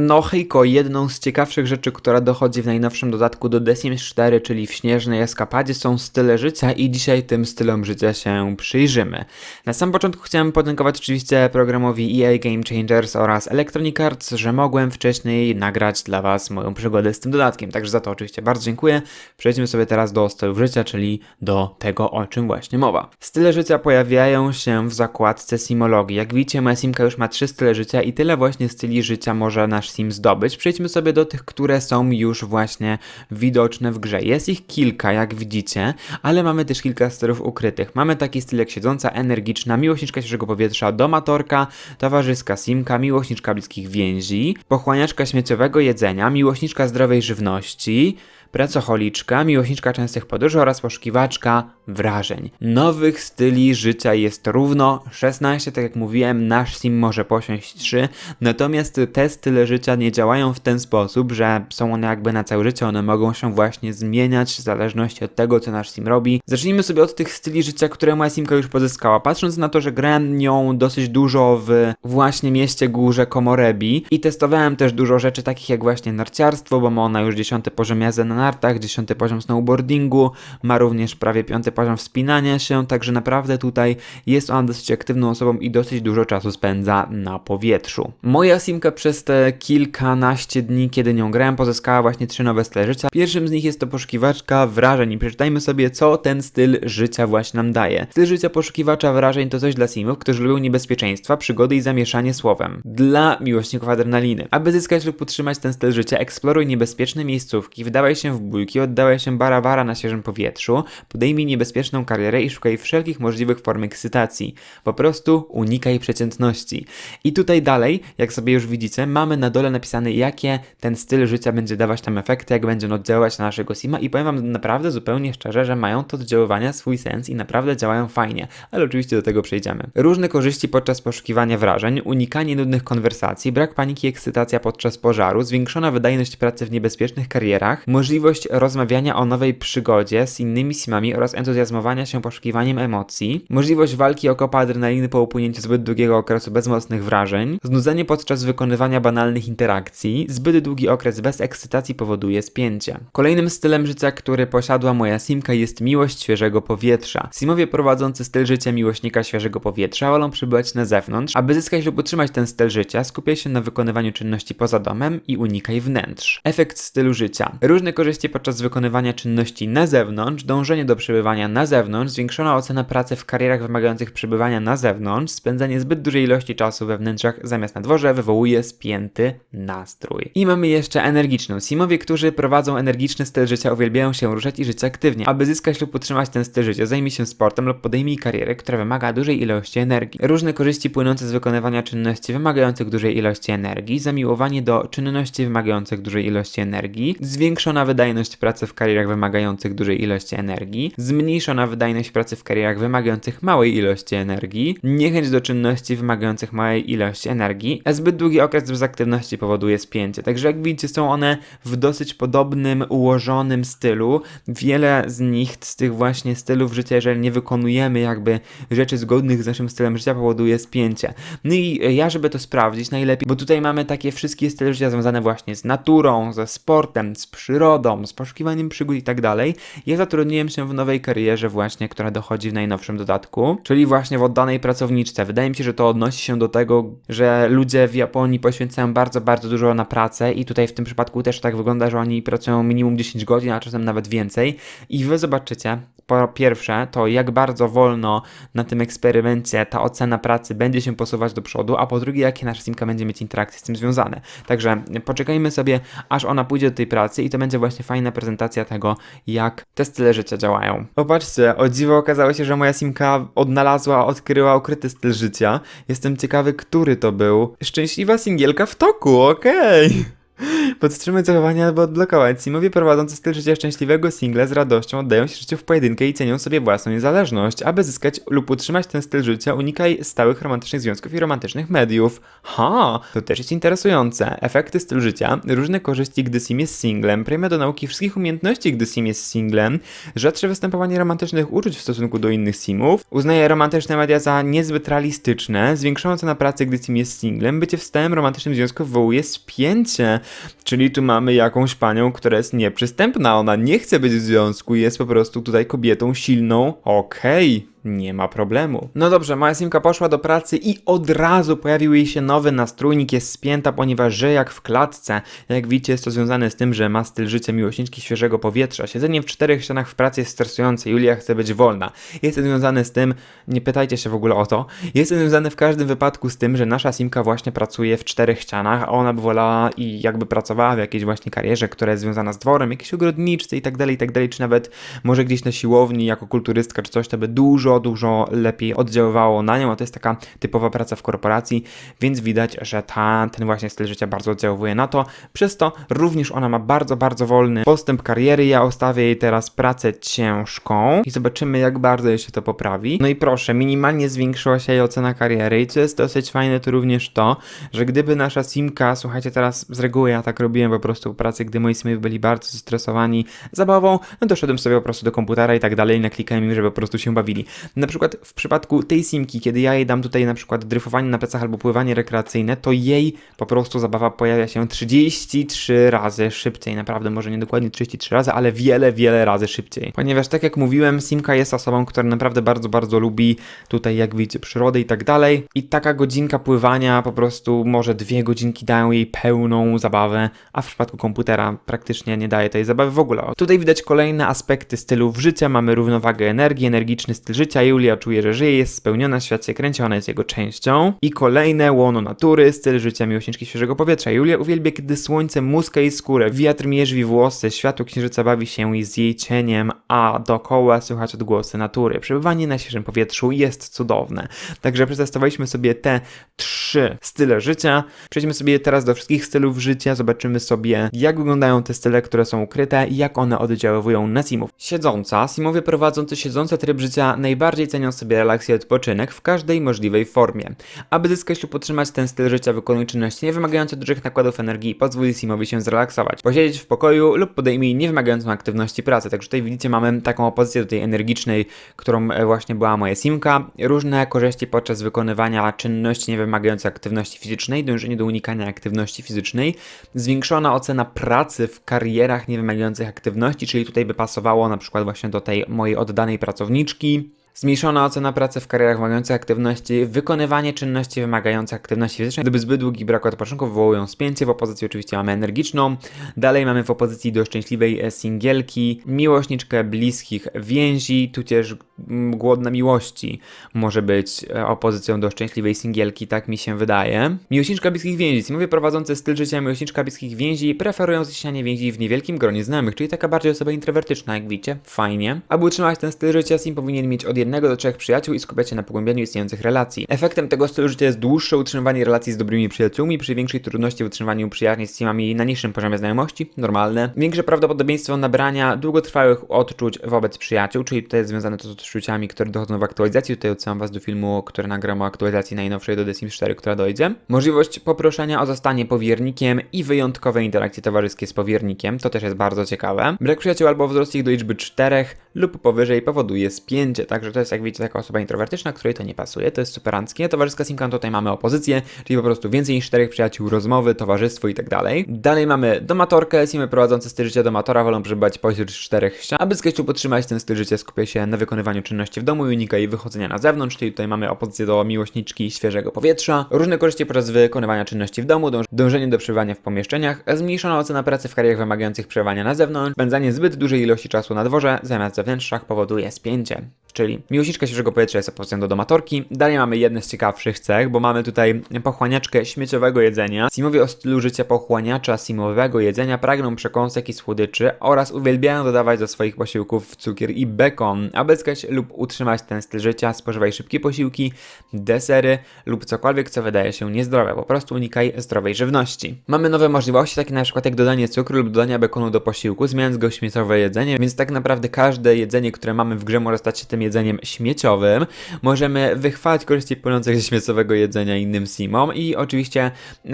No hejko, jedną z ciekawszych rzeczy, która dochodzi w najnowszym dodatku do The Sims 4, czyli w Śnieżnej Eskapadzie są style życia i dzisiaj tym stylom życia się przyjrzymy. Na sam początku chciałem podziękować oczywiście programowi EA Game Changers oraz Electronic Arts, że mogłem wcześniej nagrać dla Was moją przygodę z tym dodatkiem, także za to oczywiście bardzo dziękuję. Przejdźmy sobie teraz do stylów życia, czyli do tego, o czym właśnie mowa. Style życia pojawiają się w zakładce Simologii. Jak widzicie, moja simka już ma trzy style życia i tyle właśnie styli życia może nasz sim zdobyć. Przejdźmy sobie do tych, które są już właśnie widoczne w grze. Jest ich kilka, jak widzicie, ale mamy też kilka stylów ukrytych. Mamy taki styl jak siedząca, energiczna, miłośniczka świeżego powietrza, domatorka, towarzyska simka, miłośniczka bliskich więzi, pochłaniaczka śmieciowego jedzenia, miłośniczka zdrowej żywności, pracocholiczka, miłośniczka częstych podróży oraz poszukiwaczka wrażeń. Nowych styli życia jest równo 16, tak jak mówiłem, nasz sim może posiąść 3, natomiast te style życia nie działają w ten sposób, że są one jakby na całe życie, one mogą się właśnie zmieniać w zależności od tego, co nasz sim robi. Zacznijmy sobie od tych styli życia, które moja simka już pozyskała. Patrząc na to, że grałem nią dosyć dużo w właśnie mieście górze Komorebi i testowałem też dużo rzeczy takich jak właśnie narciarstwo, bo ma ona już 10 poziom jazdy na nartach, 10 poziom snowboardingu, ma również prawie 5 poziom wspinania się, także naprawdę tutaj jest ona dosyć aktywną osobą i dosyć dużo czasu spędza na powietrzu. Moja simka przez te kilkanaście dni, kiedy nią grałem, pozyskała właśnie trzy nowe style życia. Pierwszym z nich jest to poszukiwaczka wrażeń i przeczytajmy sobie, co ten styl życia właśnie nam daje. Styl życia poszukiwacza wrażeń to coś dla simów, którzy lubią niebezpieczeństwa, przygody i zamieszanie słowem. Dla miłośników adrenaliny. Aby zyskać lub utrzymać ten styl życia, eksploruj niebezpieczne miejscówki, wdawaj się w bójki, oddawaj się bara-bara na świeżym powietrzu, podejmij niebezpieczną karierę i szukaj wszelkich możliwych form ekscytacji. Po prostu unikaj przeciętności. I tutaj dalej, jak sobie już widzicie, mamy na dole napisane, jakie ten styl życia będzie dawać nam efekty, jak będzie on oddziaływać na naszego sima i powiem wam naprawdę zupełnie szczerze, że mają to oddziaływania swój sens i naprawdę działają fajnie, ale oczywiście do tego przejdziemy. Różne korzyści podczas poszukiwania wrażeń, unikanie nudnych konwersacji, brak paniki i ekscytacja podczas pożaru, zwiększona wydajność pracy w niebezpiecznych karierach, możliwość rozmawiania o nowej przygodzie z innymi simami oraz entuzjazmowania się poszukiwaniem emocji, możliwość walki o kopa adrenaliny po upłynięciu zbyt długiego okresu bez mocnych wrażeń, znudzenie podczas wykonywania banalnych interakcji, zbyt długi okres bez ekscytacji powoduje spięcie. Kolejnym stylem życia, który posiadła moja simka jest miłość świeżego powietrza. Simowie prowadzący styl życia miłośnika świeżego powietrza wolą przybywać na zewnątrz. Aby zyskać lub utrzymać ten styl życia, skupiaj się na wykonywaniu czynności poza domem i unikaj wnętrz. Efekt stylu życia. Różne korzyści podczas wykonywania czynności na zewnątrz, dążenie do przebywania na zewnątrz, zwiększona ocena pracy w karierach wymagających przebywania na zewnątrz, spędzanie zbyt dużej ilości czasu we wnętrzach zamiast na dworze wywołuje spięty nastrój. I mamy jeszcze energiczną. Simowie, którzy prowadzą energiczny styl życia, uwielbiają się ruszać i żyć aktywnie. Aby zyskać lub utrzymać ten styl życia, zajmij się sportem lub podejmij karierę, która wymaga dużej ilości energii. Różne korzyści płynące z wykonywania czynności wymagających dużej ilości energii, zamiłowanie do czynności wymagających dużej ilości energii, zwiększona wydajność pracy w karierach wymagających dużej ilości energii, zmniejszona wydajność pracy w karierach wymagających małej ilości energii, niechęć do czynności wymagających małej ilości energii, a zbyt długi okres bez aktywności powoduje spięcie. Także jak widzicie, są one w dosyć podobnym, ułożonym stylu. Wiele z nich, z tych właśnie stylów życia, jeżeli nie wykonujemy jakby rzeczy zgodnych z naszym stylem życia, powoduje spięcie. No i ja, żeby to sprawdzić najlepiej, bo tutaj mamy takie wszystkie style życia związane właśnie z naturą, ze sportem, z przyrodą, z poszukiwaniem przygód i tak dalej. Ja zatrudniłem się w nowej karierze właśnie, która dochodzi w najnowszym dodatku, czyli właśnie w oddanej pracowniczce. Wydaje mi się, że to odnosi się do tego, że ludzie w Japonii poświęcają bardzo, bardzo dużo na pracę i tutaj w tym przypadku też tak wygląda, że oni pracują minimum 10 godzin, a czasem nawet więcej. I wy zobaczycie, po pierwsze, to jak bardzo wolno na tym eksperymencie ta ocena pracy będzie się posuwać do przodu, a po drugie, jakie nasza simka będzie mieć interakcje z tym związane. Także poczekajmy sobie, aż ona pójdzie do tej pracy i to będzie właśnie fajna prezentacja tego, jak te style życia działają. Popatrzcie, o dziwo okazało się, że moja simka odnalazła, odkryła ukryty styl życia. Jestem ciekawy, który to był. Szczęśliwa singielka w toku, okej. Okay. Podtrzymuj zachowania albo odblokować. Simowie prowadzący styl życia szczęśliwego single z radością oddają się życiu w pojedynkę i cenią sobie własną niezależność. Aby zyskać lub utrzymać ten styl życia, unikaj stałych romantycznych związków i romantycznych mediów. Ha, to też jest interesujące. Efekty stylu życia, różne korzyści, gdy sim jest singlem, premia do nauki wszystkich umiejętności, gdy sim jest singlem, rzadsze występowanie romantycznych uczuć w stosunku do innych simów, uznaje romantyczne media za niezbyt realistyczne, zwiększoną cenę pracy, gdy sim jest singlem, bycie w stałym romantycznym związku wywołuje spięcie. Czyli tu mamy jakąś panią, która jest nieprzystępna, ona nie chce być w związku, jest po prostu tutaj kobietą silną, okej. Nie ma problemu. No dobrze, moja simka poszła do pracy i od razu pojawił jej się nowy nastrójnik, jest spięta, ponieważ żyje jak w klatce. Jak widzicie, jest to związane z tym, że ma styl życia miłośniczki świeżego powietrza. Siedzenie w czterech ścianach w pracy jest stresujące, Julia chce być wolna. Jest to związane z tym, nie pytajcie się w ogóle o to, jest to związane w każdym wypadku z tym, że nasza simka właśnie pracuje w czterech ścianach, a ona by wolała i jakby pracowała w jakiejś właśnie karierze, która jest związana z dworem, jakieś ogrodniczce i tak dalej, i tak dalej, czy nawet może gdzieś na siłowni jako kulturystka czy coś, to by dużo, dużo lepiej oddziaływało na nią, a to jest taka typowa praca w korporacji, więc widać, że ta, ten właśnie styl życia bardzo oddziałuje na to. Przez to również ona ma bardzo, bardzo wolny postęp kariery. Ja ustawię jej teraz pracę ciężką i zobaczymy, jak bardzo jej się to poprawi. No i proszę, minimalnie zwiększyła się jej ocena kariery i co jest dosyć fajne, to również to, że gdyby nasza simka, słuchajcie, teraz z reguły ja tak robiłem po prostu w pracy, gdy moi simowie byli bardzo zestresowani zabawą, no to szedłem sobie po prostu do komputera i tak dalej, naklikałem im, żeby po prostu się bawili. Na przykład w przypadku tej simki, kiedy ja jej dam tutaj na przykład dryfowanie na plecach albo pływanie rekreacyjne, to jej po prostu zabawa pojawia się 33 razy szybciej. Naprawdę, może nie dokładnie 33 razy, ale wiele, wiele razy szybciej. Ponieważ tak jak mówiłem, simka jest osobą, która naprawdę bardzo, bardzo lubi tutaj, jak widzicie, przyrodę i tak dalej. I taka godzinka pływania po prostu może dwie godzinki dają jej pełną zabawę, a w przypadku komputera praktycznie nie daje tej zabawy w ogóle. Tutaj widać kolejne aspekty stylów życia. Mamy równowagę energii, energiczny styl życia. Julia czuje, że żyje, jest spełniona, świat się kręci, ona jest jego częścią. I kolejne łono natury, styl życia miłośniczki świeżego powietrza. Julia uwielbia, kiedy słońce muska jej skórę, wiatr mierzwi włosy, światło księżyca bawi się z jej cieniem, a dookoła słychać odgłosy natury. Przebywanie na świeżym powietrzu jest cudowne. Także przetestowaliśmy sobie te trzy style życia. Przejdźmy sobie teraz do wszystkich stylów życia, zobaczymy sobie, jak wyglądają te style, które są ukryte i jak one oddziaływują na simów. Siedząca. Simowie prowadzący siedzący tryb życia najbardziej cenią sobie relaks i odpoczynek w każdej możliwej formie. Aby zyskać lub utrzymać ten styl życia, wykonuj czynności niewymagające dużych nakładów energii i pozwól Simowi się zrelaksować. Posiedzieć w pokoju lub podejmij niewymagającą aktywności pracy. Także tutaj widzicie, mamy taką opozycję do tej energicznej, którą e, właśnie była moja simka. Różne korzyści podczas wykonywania czynności niewymagających aktywności fizycznej, dążenie do unikania aktywności fizycznej, zwiększona ocena pracy w karierach niewymagających aktywności, czyli tutaj by pasowało na przykład właśnie do tej mojej oddanej pracowniczki. Zmniejszona ocena pracy w karierach wymagających aktywności, wykonywanie czynności wymagających aktywności fizycznej, gdyby zbyt długi brak odpoczynku wywołują spięcie. W opozycji oczywiście mamy energiczną. Dalej mamy w opozycji do szczęśliwej e, singielki, miłośniczkę bliskich więzi, tudzież mm, głodna miłości może być e, opozycją do szczęśliwej singielki, tak mi się wydaje. Miłośniczka bliskich więzi. Simowie prowadzący styl życia miłośniczka bliskich więzi preferują zasianie więzi w niewielkim gronie znajomych, czyli taka bardziej osoba introwertyczna, jak widzicie. Fajnie. Aby utrzymać ten styl życia, Sim powinien mieć od jednego do trzech przyjaciół i skupiać się na pogłębianiu istniejących relacji. Efektem tego stylu życia jest dłuższe utrzymywanie relacji z dobrymi przyjaciółmi przy większej trudności w utrzymaniu przyjaźni z teamami na niższym poziomie znajomości, normalne. Większe prawdopodobieństwo nabrania długotrwałych odczuć wobec przyjaciół, czyli tutaj jest związane to z odczuciami, które dochodzą w aktualizacji. Tutaj odsyłam Was do filmu, który nagram o aktualizacji najnowszej do The Sims 4, która dojdzie. Możliwość poproszenia o zostanie powiernikiem i wyjątkowe interakcje towarzyskie z powiernikiem, to też jest bardzo ciekawe. Brak przyjaciół albo wzrost ich do liczby czterech lub powyżej powoduje spięcie, także to jest jak widzicie taka osoba introwertyczna, której to nie pasuje, to jest superanckie. Towarzyska Simkan tutaj mamy opozycję, czyli po prostu więcej niż czterech przyjaciół, rozmowy, towarzystwo i tak dalej. Dalej mamy domatorkę, Simy prowadzące styl życia domatora wolą przebywać pośród czterech ścian. Aby sketchu podtrzymać ten styl życia skupia się na wykonywaniu czynności w domu i unika jej wychodzenia na zewnątrz, czyli tutaj mamy opozycję do miłośniczki świeżego powietrza. Różne korzyści podczas wykonywania czynności w domu, dąż dążenie do przebywania w pomieszczeniach, zmniejszona ocena pracy w karierach wymagających przebywania na zewnątrz, spędzanie zbyt dużej ilości czasu na dworze zamiast w zewnętrzach powoduje spięcie. Czyli Miłośniczka świeżego powietrza jest opozycją do domatorki. Dalej mamy jedne z ciekawszych cech, bo mamy tutaj pochłaniaczkę śmieciowego jedzenia. Simowie o stylu życia pochłaniacza simowego jedzenia pragną przekąsek i słodyczy oraz uwielbiają dodawać do swoich posiłków cukier i bekon. Aby zyskać lub utrzymać ten styl życia, spożywaj szybkie posiłki, desery lub cokolwiek, co wydaje się niezdrowe. Po prostu unikaj zdrowej żywności. Mamy nowe możliwości, takie na przykład jak dodanie cukru lub dodania bekonu do posiłku, zmieniając go śmieciowe jedzenie, więc tak naprawdę każde jedzenie, które mamy w grze może stać się tym jedzeniem śmieciowym. Możemy wychwalać korzyści płynące ze śmiecowego jedzenia innym simom i oczywiście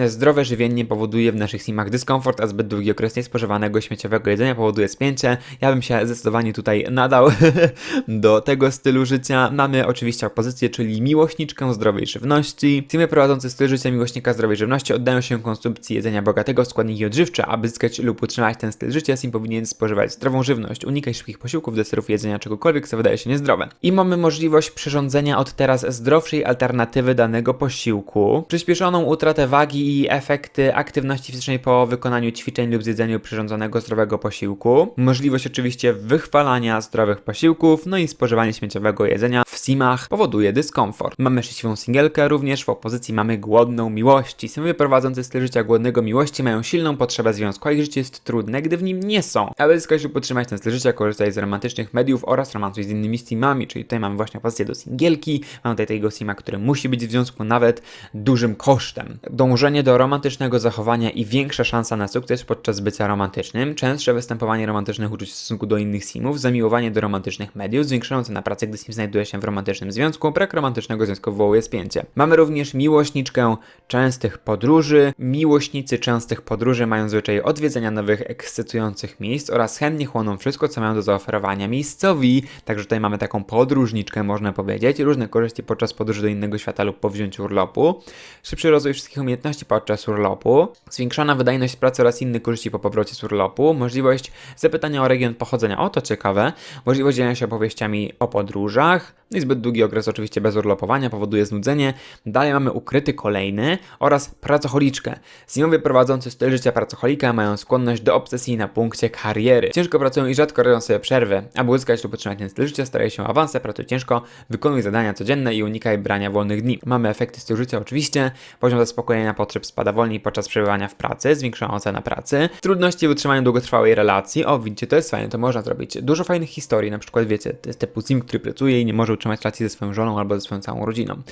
zdrowe żywienie nie powoduje w naszych simach dyskomfort, a zbyt długi okres niespożywanego śmieciowego jedzenia powoduje spięcie. Ja bym się zdecydowanie tutaj nadał do tego stylu życia. Mamy oczywiście opozycję, czyli miłośniczkę zdrowej żywności. Simy prowadzący styl życia miłośnika zdrowej żywności oddają się konsumpcji jedzenia bogatego w składniki odżywcze. Aby zyskać lub utrzymać ten styl życia, sim powinien spożywać zdrową żywność, unikaj szybkich posiłków, deserów, jedzenia czegokolwiek, co wydaje się niezdrowe. I mamy możliwość przyrządzenia od teraz zdrowszej alternatywy danego posiłku, przyspieszoną utratę wagi i efekty aktywności fizycznej po wykonaniu ćwiczeń lub zjedzeniu przyrządzonego zdrowego posiłku, możliwość oczywiście wychwalania zdrowych posiłków, no i spożywanie śmieciowego jedzenia w simach powoduje dyskomfort. Mamy szczęśliwą singielkę, również w opozycji mamy głodną miłości. Simowie prowadzący styl życia głodnego miłości mają silną potrzebę związku, a ich życie jest trudne, gdy w nim nie są. Aby zyskać lub podtrzymać ten styl życia, korzystaj z romantycznych mediów oraz romansuj z innymi simami, czyli tutaj mamy właśnie opozycję do singielki, mamy tutaj tego sima, który musi być w związku nawet dużym kosztem. Dążenie do romantycznego zachowania i większa szansa na sukces podczas bycia romantycznym, częstsze występowanie romantycznych uczuć w stosunku do innych simów, zamiłowanie do romantycznych mediów, zwiększające na pracę, gdy sim znajduje się w romantycznym związku, brak romantycznego związku wywołuje spięcie. Mamy również miłośniczkę częstych podróży. Miłośnicy częstych podróży mają zwyczaj odwiedzenia nowych, ekscytujących miejsc oraz chętnie chłoną wszystko, co mają do zaoferowania miejscowi. Także tutaj mamy taką podróżniczkę, można powiedzieć. Różne korzyści podczas podróży do innego świata lub po wzięciu urlopu. Szybszy rozwój wszystkich umiejętności podczas urlopu. Zwiększona wydajność pracy oraz inne korzyści po powrocie z urlopu. Możliwość zapytania o region pochodzenia. O, to ciekawe. Możliwość dzielenia się opowieściami o podróżach. No i zbyt długi okres oczywiście bez urlopowania powoduje znudzenie. Dalej mamy ukryty kolejny oraz pracocholiczkę. Simowie prowadzący styl życia pracocholika mają skłonność do obsesji na punkcie kariery. Ciężko pracują i rzadko robią sobie przerwy. Aby uzyskać lub utrzymać ten styl życia, starają się awanse, pracuj ciężko, wykonuj zadania codzienne i unikaj brania wolnych dni. Mamy efekty stylu życia oczywiście. Poziom zaspokojenia potrzeb spada wolniej podczas przebywania w pracy, zwiększona ocena pracy. Trudności w utrzymaniu długotrwałej relacji. O, widzicie, to jest fajne, to można zrobić. Dużo fajnych historii, na przykład wiecie, jest typu sim, który pracuje i nie może utrzymać relacji ze swoją żoną albo ze swoją całą rodziną.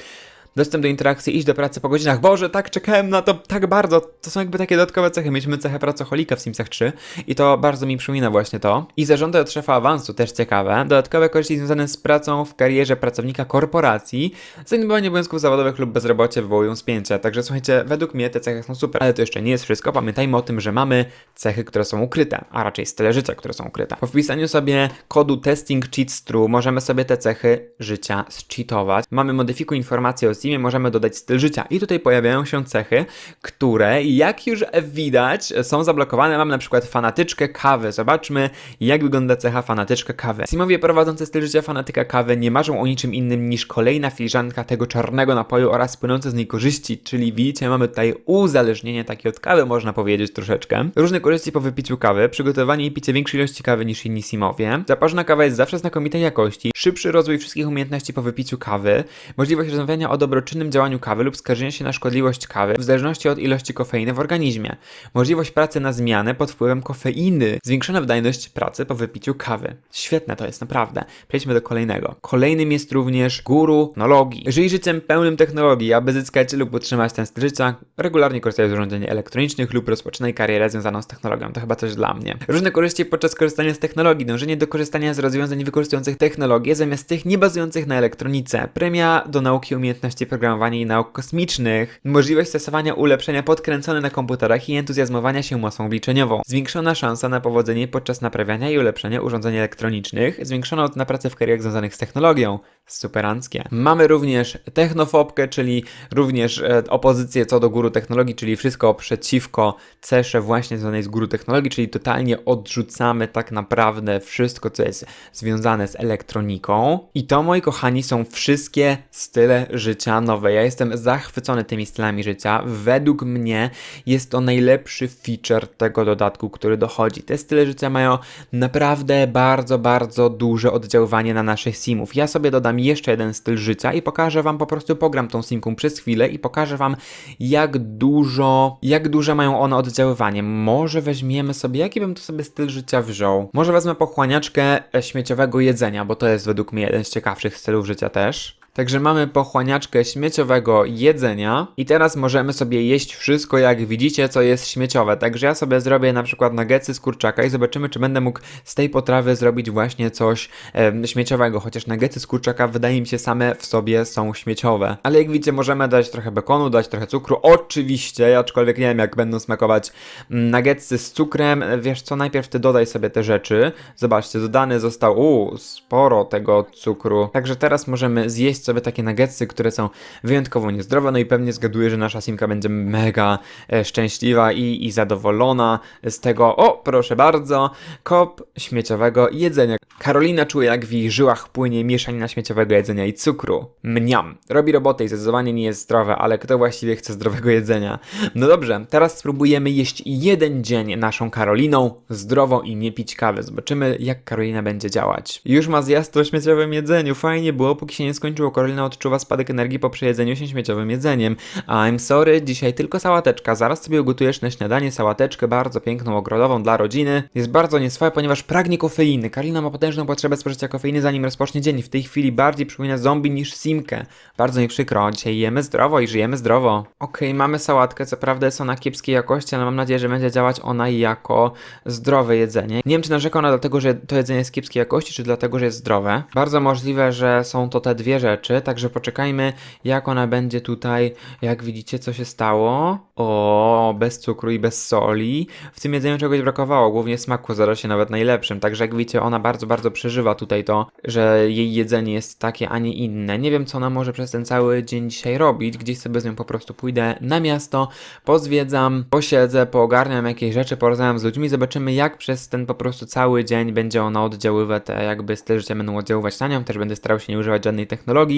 Dostęp do interakcji, iść do pracy po godzinach. Boże, tak czekałem na to tak bardzo. To są jakby takie dodatkowe cechy. Mieliśmy cechę pracocholika w Simsach 3 i to bardzo mi przypomina właśnie to. I zarządy od szefa awansu, też ciekawe. Dodatkowe korzyści związane z pracą w karierze pracownika korporacji. Zaniedbywanie obowiązków zawodowych lub bezrobocie wywołują spięcie. Także słuchajcie, według mnie te cechy są super. Ale to jeszcze nie jest wszystko. Pamiętajmy o tym, że mamy cechy, które są ukryte, a raczej style życia, które są ukryte. Po wpisaniu sobie kodu testing cheats true możemy sobie te cechy życia zcheatować. Mamy modyfikuj informacje o Simie, możemy dodać styl życia. I tutaj pojawiają się cechy, które jak już widać są zablokowane. Mam na przykład fanatyczkę kawy. Zobaczmy jak wygląda cecha fanatyczka kawy. Simowie prowadzący styl życia fanatyka kawy nie marzą o niczym innym niż kolejna filiżanka tego czarnego napoju oraz płynące z niej korzyści, czyli widzicie mamy tutaj uzależnienie takie od kawy można powiedzieć troszeczkę. Różne korzyści po wypiciu kawy, przygotowanie i picie większej ilości kawy niż inni simowie. Zaparzona kawa jest zawsze znakomitej jakości, szybszy rozwój wszystkich umiejętności po wypiciu kawy, możliwość rozmawiania o dobroczynnym działaniu kawy lub skarżenia się na szkodliwość kawy w zależności od ilości kofeiny w organizmie, możliwość pracy na zmianę pod wpływem kofeiny, zwiększona wydajność pracy po wypiciu kawy. Świetne to jest, naprawdę. Przejdźmy do kolejnego. Kolejnym jest również guru technologii. Żyj życiem pełnym technologii, aby zyskać lub utrzymać ten styl życia, regularnie korzystaj z urządzeń elektronicznych lub rozpoczynaj karierę związaną z technologią. To chyba coś dla mnie. Różne korzyści podczas korzystania z technologii, dążenie do korzystania z rozwiązań wykorzystujących technologię zamiast tych nie bazujących na elektronice, premia do nauki umiejętności programowania i nauk kosmicznych, możliwość stosowania ulepszenia podkręcone na komputerach i entuzjazmowania się mocą obliczeniową, zwiększona szansa na powodzenie podczas naprawiania i ulepszenia urządzeń elektronicznych, zwiększona na pracę w karierach związanych z technologią, Superanckie. Mamy również technofobkę, czyli również e, opozycję co do guru technologii, czyli wszystko przeciwko cesze właśnie zwanej z guru technologii, czyli totalnie odrzucamy tak naprawdę wszystko, co jest związane z elektroniką. I to, moi kochani, są wszystkie style życia nowe. Ja jestem zachwycony tymi stylami życia. Według mnie jest to najlepszy feature tego dodatku, który dochodzi. Te style życia mają naprawdę bardzo, bardzo duże oddziaływanie na naszych simów. Ja sobie dodam jeszcze jeden styl życia i pokażę wam po prostu pogram tą simką przez chwilę i pokażę wam jak dużo, jak duże mają one oddziaływanie. Może weźmiemy sobie, jaki bym tu sobie styl życia wziął? Może wezmę pochłaniaczkę śmieciowego jedzenia, bo to jest według mnie jeden z ciekawszych stylów życia też. Także mamy pochłaniaczkę śmieciowego jedzenia i teraz możemy sobie jeść wszystko, jak widzicie, co jest śmieciowe. Także ja sobie zrobię na przykład nuggetsy z kurczaka i zobaczymy, czy będę mógł z tej potrawy zrobić właśnie coś e, śmieciowego, chociaż nuggetsy z kurczaka wydaje mi się same w sobie są śmieciowe. Ale jak widzicie, możemy dać trochę bekonu, dać trochę cukru, oczywiście, aczkolwiek nie wiem, jak będą smakować mm, nuggetsy z cukrem. Wiesz co, najpierw ty dodaj sobie te rzeczy. Zobaczcie, dodany został, uuu, sporo tego cukru. Także teraz możemy zjeść sobie takie nuggetsy, które są wyjątkowo niezdrowe, no i pewnie zgaduję, że nasza Simka będzie mega e, szczęśliwa i, i zadowolona z tego, o proszę bardzo, kop śmieciowego jedzenia. Karolina czuje jak w jej żyłach płynie mieszanina śmieciowego jedzenia i cukru. Mniam. Robi robotę i zdecydowanie nie jest zdrowe, ale kto właściwie chce zdrowego jedzenia? No dobrze, teraz spróbujemy jeść jeden dzień naszą Karoliną, zdrowo i nie pić kawy. Zobaczymy jak Karolina będzie działać. Już ma zjazd o śmieciowym jedzeniu, fajnie było, póki się nie skończyło. Karolina odczuwa spadek energii po przejedzeniu się śmieciowym jedzeniem. I'm sorry, dzisiaj tylko sałateczka. Zaraz sobie ugotujesz na śniadanie sałateczkę bardzo piękną, ogrodową dla rodziny. Jest bardzo nieswoja, ponieważ pragnie kofeiny. Karolina ma potężną potrzebę spożycia kofeiny zanim rozpocznie dzień. W tej chwili bardziej przypomina zombie niż simkę. Bardzo mi przykro, dzisiaj jemy zdrowo i żyjemy zdrowo. Okej, mamy sałatkę, co prawda jest ona kiepskiej jakości, ale mam nadzieję, że będzie działać ona jako zdrowe jedzenie. Nie wiem, czy narzeka ona dlatego, że to jedzenie jest kiepskiej jakości, czy dlatego, że jest zdrowe. Bardzo możliwe, że są to te dwie rzeczy, także poczekajmy, jak ona będzie tutaj. Jak widzicie, co się stało. O, bez cukru i bez soli. W tym jedzeniu czegoś brakowało, głównie smaku zdarza się nawet najlepszym. Także jak widzicie, ona bardzo, bardzo przeżywa tutaj to, że jej jedzenie jest takie, a nie inne. Nie wiem, co ona może przez ten cały dzień dzisiaj robić. Gdzieś sobie z nią po prostu pójdę na miasto, pozwiedzam, posiedzę, poogarniam jakieś rzeczy, porozmawiam z ludźmi, zobaczymy, jak przez ten po prostu cały dzień będzie ona oddziaływać, te jakby styl życia będą oddziaływać na nią. Też będę starał się nie używać żadnej technologii,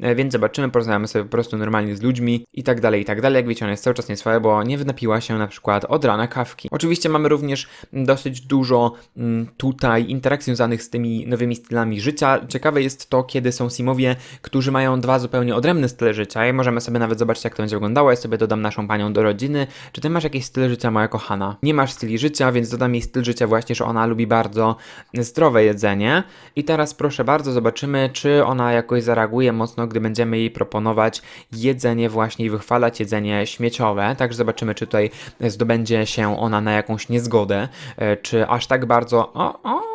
e, więc zobaczymy, porozmawiamy sobie po prostu normalnie z ludźmi i tak dalej, i tak dalej. Jak wiecie, ona jest cały czas nieswoja, bo nie napiła się na przykład od rana kawki. Oczywiście mamy również dosyć dużo mm, tutaj interakcji związanych z tymi nowymi stylami życia. Ciekawe jest to, kiedy są simowie, którzy mają dwa zupełnie odrębne style życia i możemy sobie nawet zobaczyć, jak to będzie wyglądało. Ja sobie dodam naszą panią do rodziny. Czy ty masz jakiś styl życia, moja kochana? Nie masz styli życia, więc dodam jej styl życia właśnie, że ona lubi bardzo zdrowe jedzenie. I teraz proszę bardzo, zobaczymy, czy ona jakoś zareaguje mocno, gdy będziemy jej proponować jedzenie właśnie i wychwalać jedzenie śmieciowe. Także zobaczymy, czy tutaj zdobędzie się ona na jakąś niezgodę, e, czy aż tak bardzo. O, o,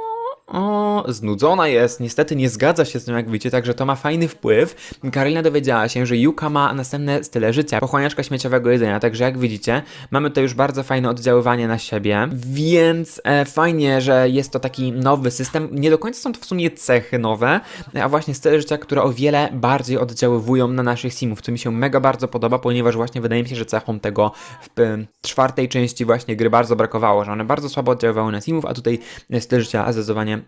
o, znudzona jest, niestety nie zgadza się z nią, jak widzicie, także to ma fajny wpływ. Karolina dowiedziała się, że Yuka ma następne style życia, pochłaniaczka śmieciowego jedzenia, także jak widzicie, mamy tutaj już bardzo fajne oddziaływanie na siebie, więc e, fajnie, że jest to taki nowy system. Nie do końca są to w sumie cechy nowe, a właśnie style życia, które o wiele bardziej oddziaływują na naszych simów, co mi się mega bardzo podoba, ponieważ właśnie wydaje mi się, że cechą tego w e, czwartej części właśnie gry bardzo brakowało, że one bardzo słabo oddziaływały na simów, a tutaj styl życia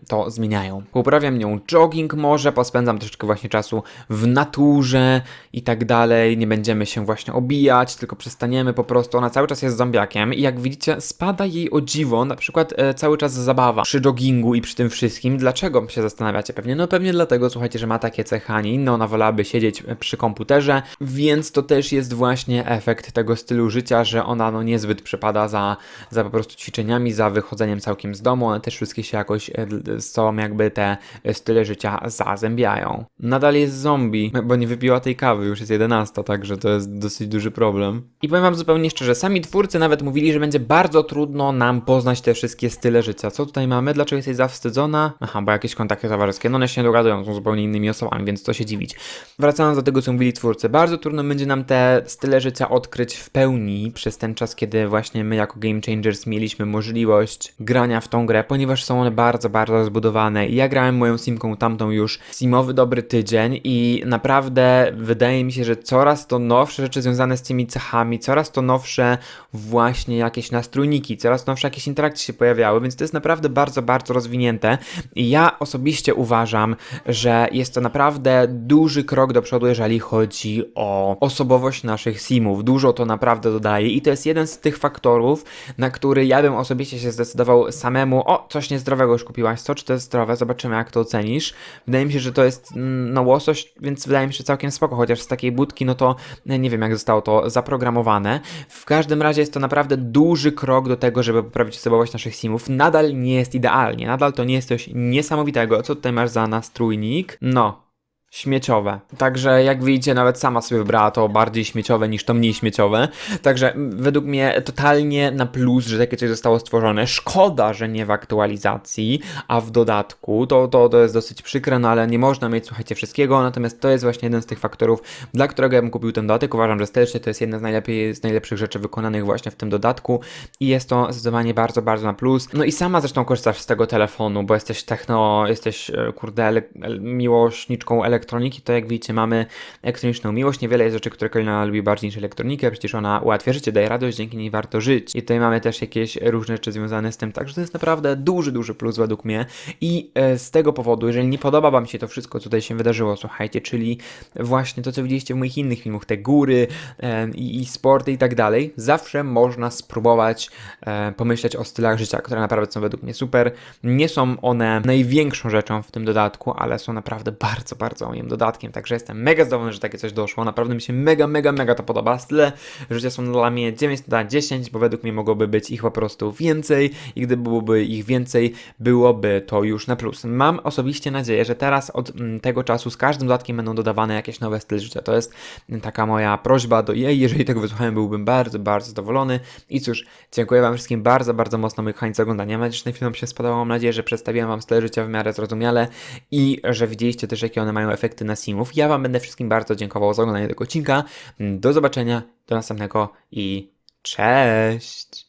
to zmieniają. Uprawiam nią jogging może, pospędzam troszeczkę właśnie czasu w naturze i tak dalej, nie będziemy się właśnie obijać, tylko przestaniemy po prostu, ona cały czas jest zombiakiem i jak widzicie spada jej o dziwo, na przykład e, cały czas zabawa przy joggingu i przy tym wszystkim. Dlaczego się zastanawiacie pewnie? No pewnie dlatego, słuchajcie, że ma takie cechy, a nie inne, ona wolałaby siedzieć przy komputerze, więc to też jest właśnie efekt tego stylu życia, że ona no niezbyt przepada za, za po prostu ćwiczeniami, za wychodzeniem całkiem z domu, one też wszystkie się jakoś e, są jakby te style życia zazębiają. Nadal jest zombie, bo nie wypiła tej kawy, już jest 11, także to jest dosyć duży problem. I powiem wam zupełnie szczerze, sami twórcy nawet mówili, że będzie bardzo trudno nam poznać te wszystkie style życia. Co tutaj mamy? Dlaczego jesteś zawstydzona? Aha, bo jakieś kontakty towarzyskie. No one się dogadują, są zupełnie innymi osobami, więc co się dziwić. Wracając do tego, co mówili twórcy, bardzo trudno będzie nam te style życia odkryć w pełni przez ten czas, kiedy właśnie my jako Game Changers mieliśmy możliwość grania w tą grę, ponieważ są one bardzo, bardzo bardzo rozbudowane ja grałem moją simką tamtą już simowy dobry tydzień i naprawdę wydaje mi się, że coraz to nowsze rzeczy związane z tymi cechami, coraz to nowsze właśnie jakieś nastrójniki, coraz nowsze jakieś interakcje się pojawiały, więc to jest naprawdę bardzo, bardzo rozwinięte i ja osobiście uważam, że jest to naprawdę duży krok do przodu, jeżeli chodzi o osobowość naszych simów. Dużo to naprawdę dodaje i to jest jeden z tych faktorów, na który ja bym osobiście się zdecydował samemu. O, coś niezdrowego już kupiłaś, co? Czy to jest zdrowe? Zobaczymy, jak to ocenisz. Wydaje mi się, że to jest mm, no łosoś, więc wydaje mi się całkiem spoko, chociaż z takiej budki, no to e, nie wiem, jak zostało to zaprogramowane. W każdym razie jest to naprawdę duży krok do tego, żeby poprawić osobowość naszych simów. Nadal nie jest idealnie, nadal to nie jest coś niesamowitego. Co tutaj masz za nastrójnik? No, śmieciowe. Także jak widzicie, nawet sama sobie wybrała to bardziej śmieciowe niż to mniej śmieciowe. Także według mnie totalnie na plus, że takie coś zostało stworzone. Szkoda, że nie w aktualizacji, a w dodatku. To, to, to jest dosyć przykre, no ale nie można mieć, słuchajcie, wszystkiego. Natomiast to jest właśnie jeden z tych faktorów, dla którego ja bym kupił ten dodatek. Uważam, że stylicznie to jest jedna z, najlepiej, z najlepszych rzeczy wykonanych właśnie w tym dodatku i jest to zdecydowanie bardzo, bardzo na plus. No i sama zresztą korzystasz z tego telefonu, bo jesteś techno, jesteś e, kurde ele- el- miłośniczką elektroniki, to jak widzicie mamy elektroniczną miłość. Niewiele jest rzeczy, które Karolina lubi bardziej niż elektronikę, przecież ona ułatwia życie, daje radość, dzięki niej warto żyć. I tutaj mamy też jakieś różne rzeczy związane z tym, także to jest naprawdę duży, duży plus według mnie. I e, z tego powodu, jeżeli nie podoba Wam się to wszystko, co tutaj się wydarzyło, słuchajcie, czyli właśnie to, co widzieliście w moich innych filmach, te góry e, i, i sporty i tak dalej, zawsze można spróbować e, pomyśleć o stylach życia, które naprawdę są według mnie super. Nie są one największą rzeczą w tym dodatku, ale są naprawdę bardzo, bardzo moim dodatkiem, także jestem mega zadowolony, że takie coś doszło. Naprawdę mi się mega, mega, mega to podoba. Style życia są dla mnie 9 na 10, bo według mnie mogłoby być ich po prostu więcej i gdyby byłoby ich więcej, byłoby to już na plus. Mam osobiście nadzieję, że teraz od mm, tego czasu z każdym dodatkiem będą dodawane jakieś nowe styl życia. To jest taka moja prośba do jej. Jeżeli tego wysłuchałem, byłbym bardzo, bardzo zadowolony. I cóż, dziękuję Wam wszystkim bardzo, bardzo mocno, moi kochani, za oglądanie. Mam nadzieję, że film się spodobał. Mam nadzieję, że przedstawiłem Wam styl życia w miarę zrozumiale i że widzieliście też, jakie one mają efekty na simów. Ja Wam będę wszystkim bardzo dziękował za oglądanie tego odcinka. Do zobaczenia, do następnego i cześć!